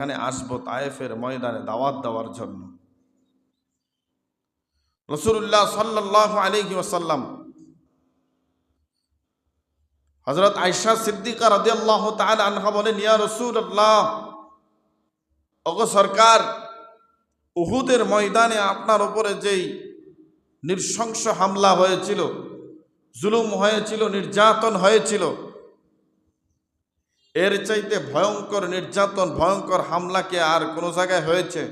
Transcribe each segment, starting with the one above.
এখানে আসব তায়েফের ময়দানে দাওয়াত দেওয়ার জন্য। রসুল্লাহ সাল্লাহ আলহি ওসাল্লাম হজরত আয়সা সিদ্দিকা রদিয়াল্লাহ তাআলা আনহা বলেন, ইয়া রসুল্লাহ ওগো সরকার, উহুদের ময়দানে আপনার ওপরে যেই নৃশংস হামলা হয়েছিল, জুলুম হয়েছিল, নির্যাতন হয়েছিল এর চাইতে ভয়ঙ্কর নির্যাতন, ভয়ঙ্কর হামলা কি আর কোনো জায়গায় হয়েছে?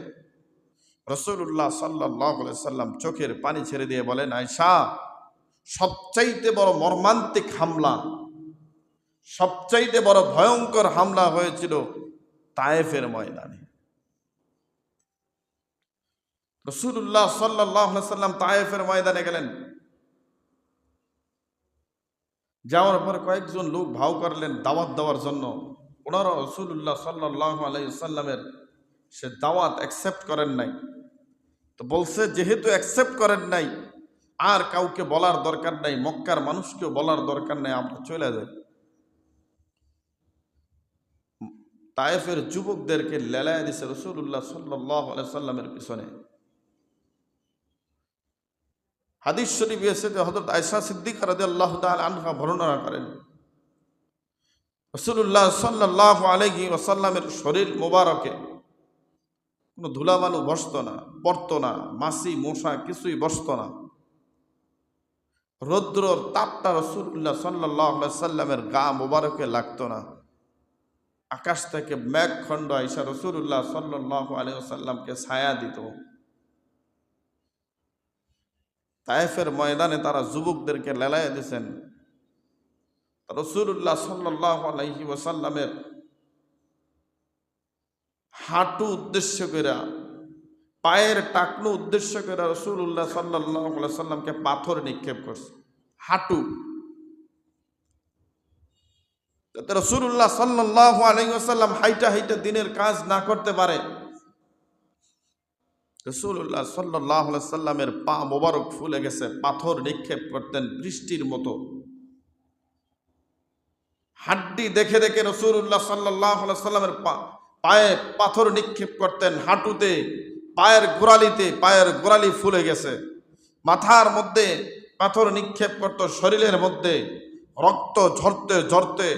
রসুল্লাহ সাল্লাহ সাল্লাম চোখের পানি ছেড়ে দিয়ে বলেন আয়সা সবচাইতে বড় মর্মান্তিক হামলা, সবচাইতে বড় ভয়ঙ্কর হামলা হয়েছিল তায়েফের ময়দানে। রসুল্লাহ সাল্লাহ সাল্লাম তায়েফের ময়দানে গেলেন। যাওয়ার পর কয়েকজন লোক ভাও করলেন দাওয়াত দেওয়ার জন্য। ওনারা রসুল্লাহ সাল্লাহ আলাইসাল্লামের সে দাওয়াত অ্যাকসেপ্ট করেন নাই। তো বলছে, যেহেতু অ্যাকসেপ্ট করেন নাই, আর কাউকে বলার দরকার নাই, মক্কার মানুষকেও বলার দরকার নাই, আমরা চলে যাই। তায়েফের যুবকদেরকে লেলায় দিছে রসুল্লাহ সাল্লাহ সাল্লামের পিছনে। হাদিস শরীফ এসে হজরত আয়সা সিদ্দিক রাজি আল্লাহ আনহা বর্ণনা করেন। রসুল্লাহ সাল্লাহ আলহি ওসাল্লামের শরীর মোবারকে। কোনো ধুলাবালু বসত না, পড়ত না, মাসি মশা কিছুই বসত না। রৌদ্রর তাপটা রসুল্লাহ সাল্লাহ সাল্লামের গা মোবারকে লাগতো না। আকাশ থেকে মেঘখণ্ড আইসা রসুল্লাহ সাল্লাহ আলিয়াল্লামকে ছায়া দিত। তায়েফের ময়দানে তারা যুবকদেরকে লেলাইয়া দিয়েছেন। রসুল্লাহ সাল্লাহ ওসাল্লামের হাঁটু উদ্দেশ্য করে পায়ের টাকনু উদ্দেশ্য করে রসুল্লাহ সাল্লাহ সাল্লামকে পাথর নিক্ষেপ করছে। হাঁটু। রসুল্লাহ সাল্লাহ আলহিসাল্লাম হাইটা হাইটা দিনের কাজ না করতে পারে রসুল্লাহ সাল্লাহ সাল্লামের পা মোবারক ফুলে গেছে, পাথর নিক্ষেপ করতেন বৃষ্টির মতো। হাড্ডি দেখে দেখে রসুল্লাহ সাল্লাহ সাল্লামের পা, পায়ে পাথর নিক্ষেপ করতেন হাঁটুতে, পায়ের গোড়ালিতে, পায়ের গোড়ালি ফুলে গেছে। মাথার মধ্যে পাথর নিক্ষেপ করত শরীরের মধ্যে, রক্ত ঝরতে ঝরতে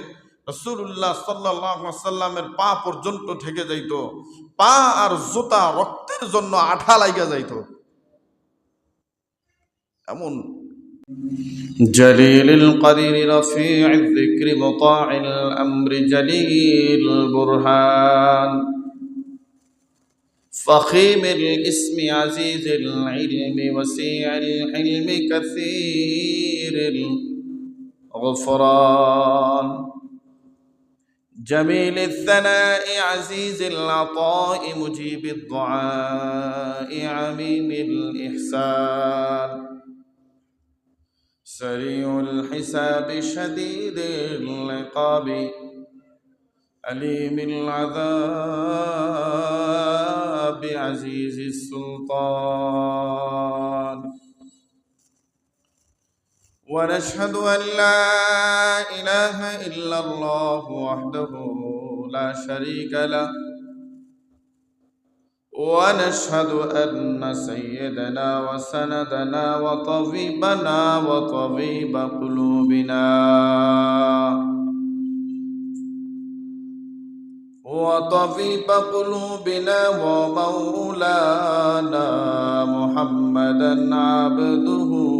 রসুল্লাহ সাল্লাহ সাল্লামের পা পর্যন্ত ঠেকে যাইত পা আর জুতা রক্তের জন্য আঠা লাইগা যাইত এমন جليل القدير رفيع الذكر مطاع الأمر جليل البرهان فخيم الاسم عزيز العلم وسيع الحلم كثير الغفران جميل الثناء عزيز العطاء مجيب الدعاء عميم الإحسان. سريع الحساب شديد العقاب أليم العذاب عزيز السلطان. ونشهد أن لا إله إلا الله وحده لا شريك له. ونشهد أن سيدنا وسندنا وطبيبنا وطبيب قلوبنا. وطبيب قلوبنا ومولانا محمدا عبده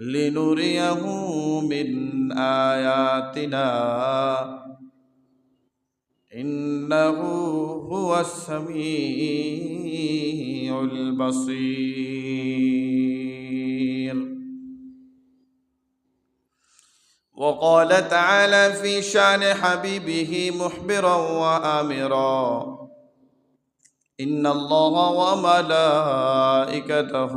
لنريه من آياتنا. إنه هو السميع البصير. وقال تعالى في شأن حبيبه محبرا وآمرا. إن الله وملائكته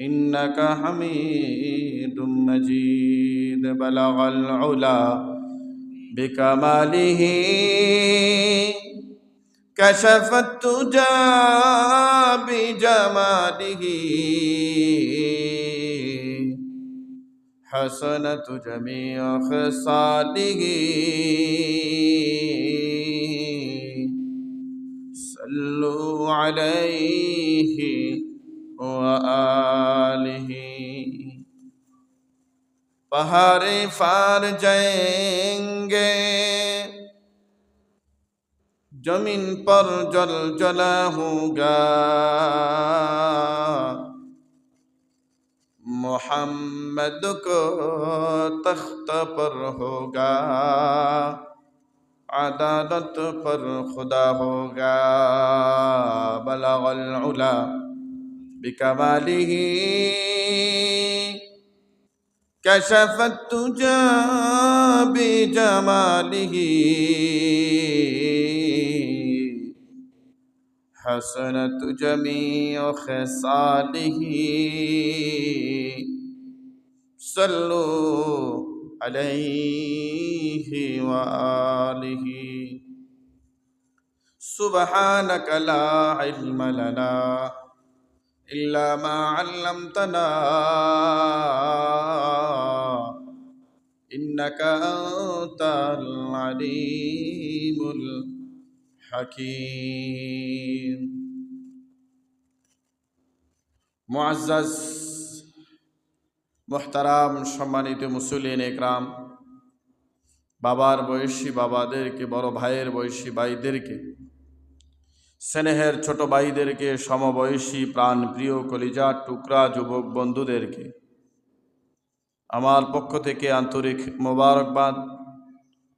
إنك حميد مجيد. بلغ العلا بكماله. كشف التجى بجماله. حسنة جميع خصاله. صلوا عليه. وآله پہاڑے فار جائیں گے زمین پر جل جلا ہوگا محمد کو تخت پر ہوگا عدالت پر خدا ہوگا بلغ العلا بكماله. كشف التجا بجماله. حسنت جميع خصاله. صلوا عليه وآله. سبحانك لا علم لنا إلا ما علمتنا إنك أنت العليم الحكيم معزز মোহতারাম সম্মানিত মুসলিন একরাম বাবার বয়সী বাবাদেরকে বড় ভাইয়ের বয়সী ভাইদেরকে স্নেহের ছোট ভাইদেরকে, সমবয়সী প্রাণ প্রিয় কলিজার টুকরা যুবক বন্ধুদেরকে। আমার পক্ষ থেকে আন্তরিক মোবারকবাদ,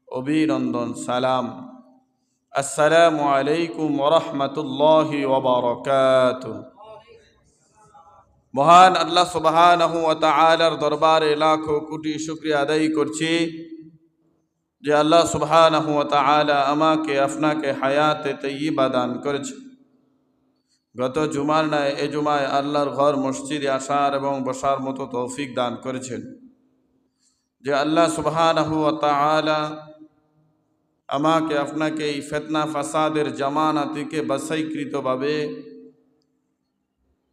অভিনন্দন, সালাম। আসসালামু আলাইকুম ওরহমতুল্লাহি ওবরকাত মহান আল্লাহ তাআলার দরবারে লাখো কোটি শুক্রিয়া আদায় করছি। যে আল্লাহ সুবহানাহু ওয়া আমাকে, আপনাকে হায়াতে তৈয়বা দান করেছে। গত জুমার নয় এ জুমায় আল্লাহর ঘর, মসজিদে আসার এবং বসার মতো তৌফিক দান করেছেন। যে আল্লাহ সুবহানাহু ওয়া তাআলা আমাকে, আপনাকে এই ফেতনা ফাসাদের জামানা থেকে বাসাইকৃতভাবে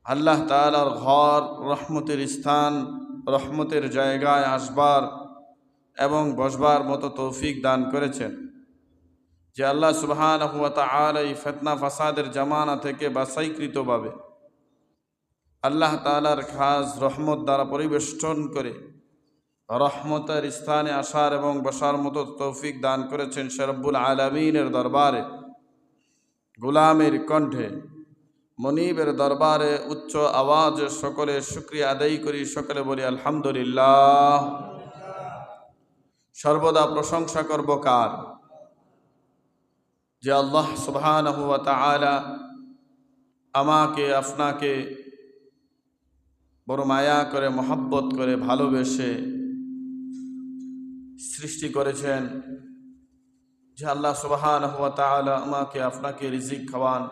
আল্লাহ তালার ঘর, রহমতের স্থান, রহমতের জায়গায় আসবার এবং বসবার মতো তৌফিক দান করেছেন। যে আল্লাহ সুবহান এই ফেতনা ফাসাদের জামানা থেকে বাসাইকৃতভাবে আল্লাহ তালার খাস রহমত দ্বারা পরিবেষ্টন করে রহমতের স্থানে আসার এবং বসার মতো তৌফিক দান করেছেন শরব্বুল আলমিনের দরবারে। গুলামের কণ্ঠে, মনিবের দরবারে উচ্চ আওয়াজ সকলে শুক্রিয়া আদায় করি, সকলে বলি আলহামদুলিল্লাহ। সর্বদা প্রশংসা করব কার? যে আল্লাহ সুবহান আমাকে, আপনাকে বড় মায়া করে, মহাব্বত করে, ভালোবেসে সৃষ্টি করেছেন। যে আল্লাহ সুবহান আমাকে, আপনাকে রিজিক খাওয়ান।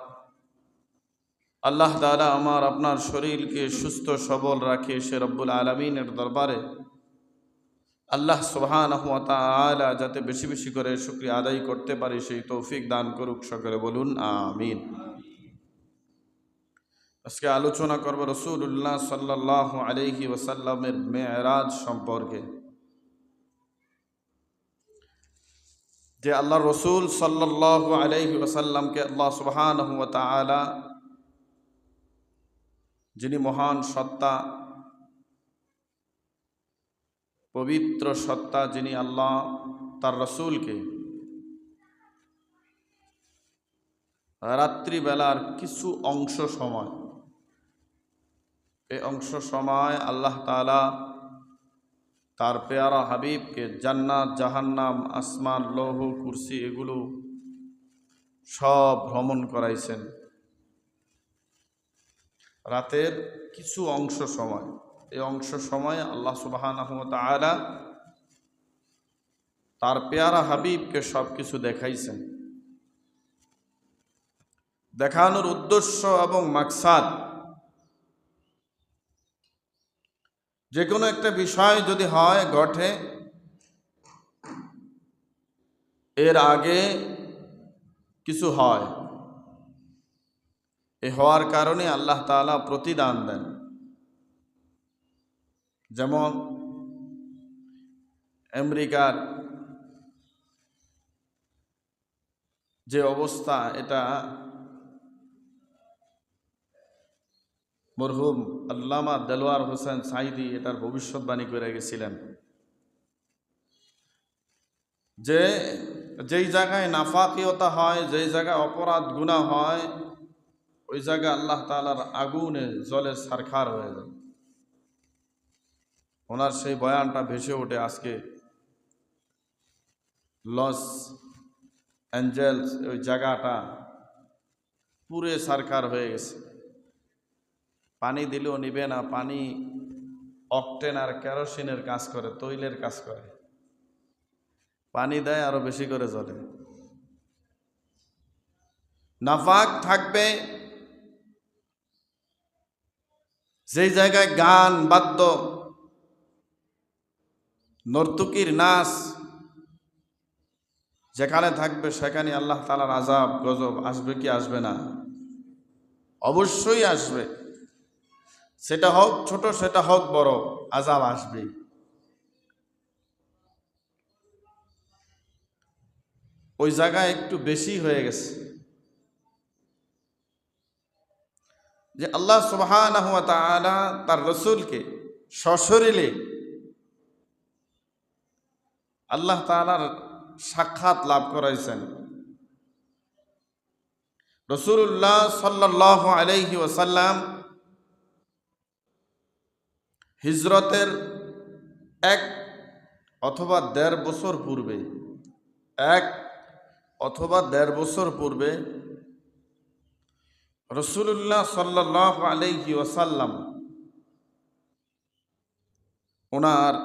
আল্লাহ তালা আমার, আপনার শরীরকে সুস্থ, সবল রাখে সে রব্বুল আলমিনের দরবারে। আল্লাহ সুবহান আলা যাতে বেশি বেশি করে শুক্রিয়া আদায় করতে পারি, সেই তৌফিক দান করুক, সকলে বলুন, আমিন। আজকে আলোচনা করব রসুল্লাহ সাল্লাহ আলহি ওসাল্লামের মেয়েরাজ সম্পর্কে। যে আল্লাহ রসুল সাল্লাহ আলহি ওসাল্লামকে আল্লাহ সুবহান আলা যিনি মহান সত্তা পবিত্র সত্তা যিনি আল্লাহ তার রসুলকে রাত্রিবেলার কিছু অংশ সময়, এই অংশ সময় আল্লাহ তালা তার পেয়ারা হাবিবকে জান্নাত, জাহান্নাম, আসমান, লৌহ, কুরসি এগুলো সব ভ্রমণ করাইছেন। রাতের কিছু অংশ সময় এই অংশ সময় আল্লাহ সুবাহান আলা তার পেয়ারা হাবিবকে সব কিছু দেখাইছেন। দেখানোর উদ্দেশ্য এবং মাকসাদ যে কোনো একটা বিষয় যদি হয়, ঘটে, এর আগে কিছু হয়, এ হওয়ার কারণে আল্লাহ তালা প্রতিদান দেন। যেমন আমেরিকার যে অবস্থা, এটা মরহুম আল্লামা দেলোয়ার হোসেন সাইদি এটার ভবিষ্যৎবাণী করে গেছিলেন। যে, যেই জায়গায় নাফাকিয়তা হয়, যেই জায়গায় অপরাধ গুণা হয়, ওই জায়গায় আল্লাহ তালার আগুনে জলে সারখার হয়ে যায়। ওনার সেই বয়ানটা ভেসে ওঠে আজকে। লস অ্যাঞ্জেলস, ওই জায়গাটা পুরে সারকার হয়ে গেছে। পানি দিলেও নিবে না, পানি অকটেন আর কেরোসিনের কাজ করে, তৈলের কাজ করে। পানি দেয় আরও বেশি করে জ্বলে। নাফাক থাকবে। যেই জায়গায় গান, বাদ্য নর্তুকির নাচ যেখানে থাকবে সেখানে আল্লাহ তালার আজাব গজব আসবে কি আসবে না? অবশ্যই আসবে। সেটা হোক ছোট, সেটা হোক বড় আজাব আসবে ওই জায়গায় একটু বেশি হয়ে গেছে। যে আল্লাহ সুবহান তার রসুলকে সশরীরে আল্লাহ তালার সাক্ষাৎ লাভ করাইছেন। রসুল্লাহ সাল্লাহ আলাইহি ওসাল্লাম হিজরতের এক অথবা দেড় বছর পূর্বে, এক অথবা দেড় বছর পূর্বে রসুল্লাহ সাল্লাহ আলাইহি ওসাল্লাম ওনার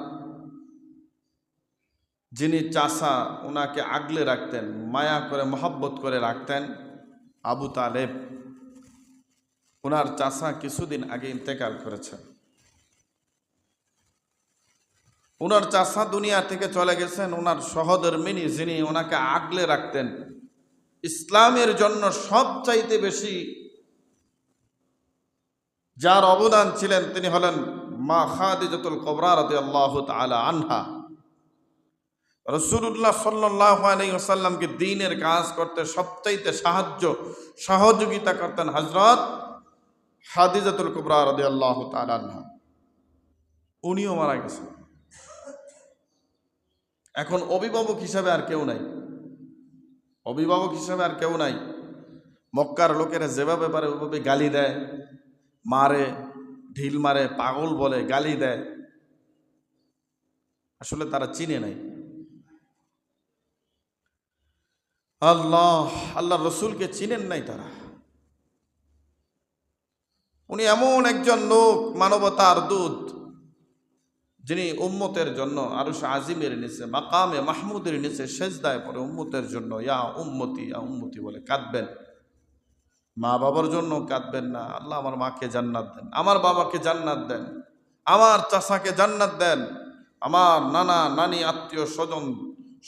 যিনি চাষা ওনাকে আগলে রাখতেন, মায়া করে, মহব্বত করে রাখতেন আবু তালেব। ওনার চাষা কিছুদিন আগে ইন্তেকাল করেছেন। ওনার চাষা দুনিয়া থেকে চলে গেছেন ওনার সহধর্মিনী যিনি ওনাকে আগলে রাখতেন। ইসলামের জন্য সবচাইতে বেশি যার অবদান ছিলেন তিনি হলেন মা খাদিজাতুল কবরা রাদি আল্লাহ তালা আনহা। রসুল্লাহ সাল্লাহ আলাইসাল্লামকে দিনের কাজ করতে সবচাইতে সাহায্য, সহযোগিতা করতেন হজরত হাদিজাতুল কুবরা রদি আল্লাহ তালান্হা উনিও মারা গেছেন। এখন অভিভাবক হিসাবে আর কেউ নাই। অভিভাবক হিসাবে আর কেউ নাই। মক্কার লোকেরা যেভাবে পারে ওইভাবে গালি দেয়, মারে, ঢিল মারে, পাগল বলে গালি দেয়, আসলে তারা চিনে নাই। আল্লাহ আল্লাহ রসুলকে চিনেন নাই তারা। উনি এমন একজন লোক, মানবতার দূত, যিনি উম্মতের জন্য আরও আজিমের নিচে, মাকামে মাহমুদের নিচে সেজদায় পরে উম্মতের জন্য ইয়া উম্মতি ইয়া উম্মতি বলে কাঁদবেন। মা বাবার জন্য কাঁদবেন না, আল্লাহ আমার মাকে জান্নাত দেন, আমার বাবাকে জান্নাত দেন, আমার চাষাকে জান্নাত দেন, আমার নানা, নানি, আত্মীয় স্বজন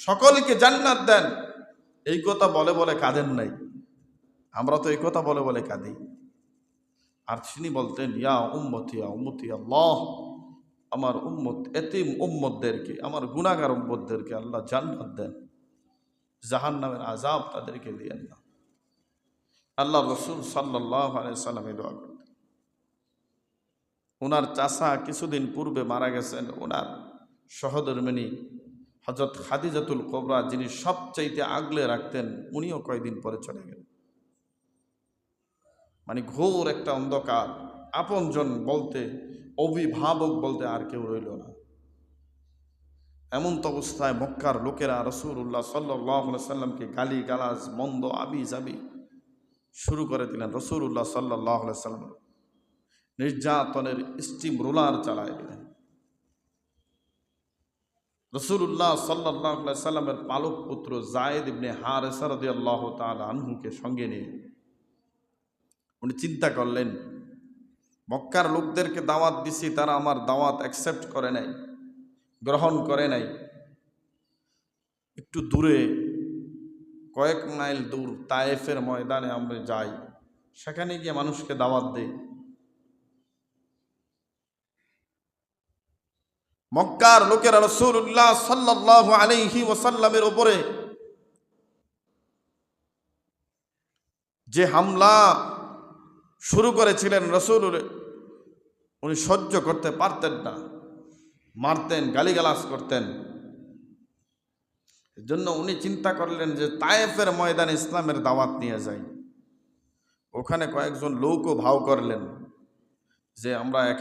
সকলকে জান্নাত দেন। এই কথা বলে বলে কাঁদেন নাই। আমরা তো এই কথা বলে বলে কাঁদি। আর তিনি বলতেন, ইয়া উম্মতি ইয়া উম্মতি আল্লাহ। আমার উম্মত, এতিম উম্মতদেরকে, আমার গুণাগার উম্মতদেরকে আল্লাহ জান্নাত দেন। জাহান নামের আজাব তাদেরকে দিয়েন না। আল্লাহ রসুল সাল্লাহ সাল্লামে দোয়া করতেন। ওনার চাষা কিছুদিন পূর্বে মারা গেছেন। ওনার সহধর্মিনী হজরত খাদিজাতুল কোবরা যিনি সবচাইতে আগলে রাখতেন, উনিও কয়দিন পরে চলে গেলেন। মানে ঘোর একটা অন্ধকার, আপনজন বলতে, অভিভাবক বলতে আর কেউ রইল না। এমন তো অবস্থায় মক্কার লোকেরা রসুল্লাহ সাল্লাহ সাল্লামকে গালি গালাজ মন্দ আবি জাবি শুরু করে দিলেন রসুল্লাহ সাল্লাহ সাল্লাম নির্যাতনের স্টিম রোলার চালায় দিলেন। রসুল্লাহ সাল্লাহ সাল্লামের পালক পুত্র জায়েদ ইবনে হার সারদি আল্লাহ আনহুকে সঙ্গে নিয়ে উনি চিন্তা করলেন, মক্কার লোকদেরকে দাওয়াত দিছি, তারা আমার দাওয়াত অ্যাকসেপ্ট করে নাই, গ্রহণ করে নাই। একটু দূরে, কয়েক মাইল দূর তায়েফের ময়দানে আমরা যাই, সেখানে গিয়ে মানুষকে দাওয়াত দেই। মক্কার লোকেরা রসুল্লাহ সাল্লাহ আলাইহি ওসাল্লামের ওপরে যে হামলা শুরু করেছিলেন রসুল উনি সহ্য করতে পারতেন না। মারতেন গালিগালাস করতেন। জন্য উনি চিন্তা করলেন যে তায়েফের ময়দানে ইসলামের দাওয়াত নিয়ে যাই। ওখানে কয়েকজন লোকও ভাও করলেন যে আমরা